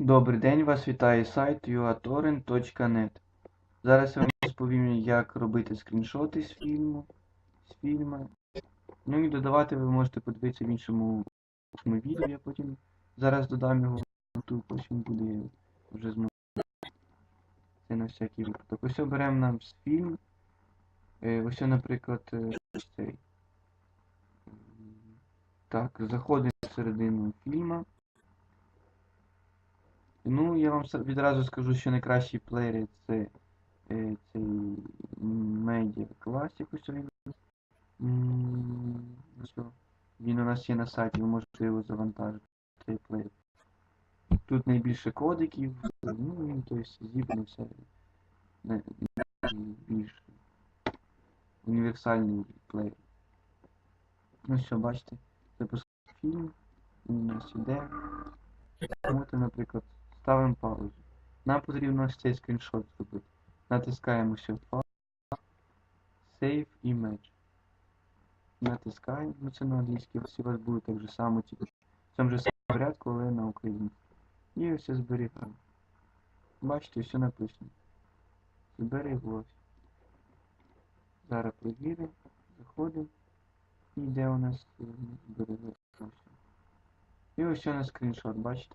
Добрий день, вас вітає сайт uatorrent.net. Зараз я вам розповім, як робити скріншоти з фільму, з фільму. Ну і додавати ви можете подивитися в іншому відео, я потім зараз додам його в потім буде вже знову. Це на всякий випадок. Ось оберемо нам з фільм. Е, Ось, наприклад, е, цей. Так, заходимо всередину фільму. Ну, я вам відразу скажу, що найкращі плеєри це е, цей Media Classic. Ось він. Він у нас є на сайті, ви можете його завантажити. Цей плеєр. Тут найбільше кодиків, ну він то есть зібраний все. най- універсальний плеєр. Ну що, бачите, запускаємо фільм, він у нас іде. От, наприклад, ставимо паузу. Нам потрібно цей скріншот зробити. Натискаємо ще файл, Save Image. Натискаємо, ну це на англійській, ось у вас буде так же само, типу, в цьому же самому порядку, але на українській. І ось зберігаємо. Бачите, все написано. Збереглось. Зараз перевіримо, заходимо. І де у нас е, збереглося. І ось у нас скріншот, бачите?